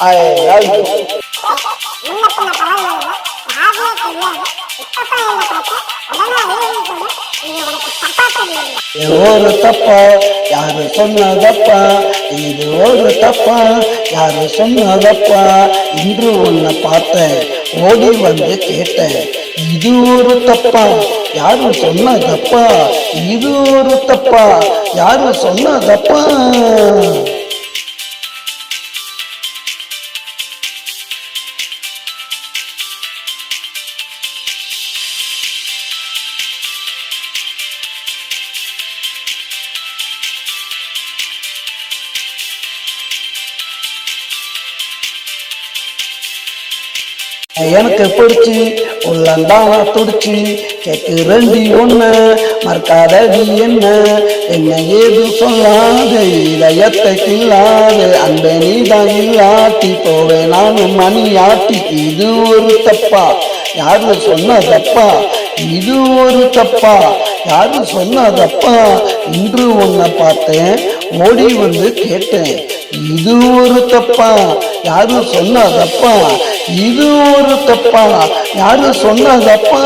I love you ஒரு தப்பா யாரு சொன்னதப்பா? இது ஒரு தப்பா யாரு சொன்னதப்பா? இன்று உன்னை பார்த்தேன் ஓடி வந்து கேட்டேன். இது ஒரு தப்பா யாரு சொன்னதப்பா? இது ஒரு தப்பா யாரு சொன்னதப்பா? எனக்கு பிடிச்சி உள்ளந்தான துடிச்சி கேக்கு ரெண்டி ஒண்ணு மறக்காதடி என்ன? என்ன ஏது சொல்லாது இதயத்தை கில்லாது அந்த நீதான் இல்லாட்டி போவேன் நானும் மணி ஆட்டி இது ஒரு தப்பா? யாரு சொன்னதப்பா இது ஒரு தப்பா? யாரு சொன்னதப்பா இன்று உன்னை பார்த்தேன் ஓடி வந்து கேட்டேன். இது ஒரு தப்பா? யாரு சொன்னதப்பா இது ஒரு தப்பா? யாரு சொன்னதப்பா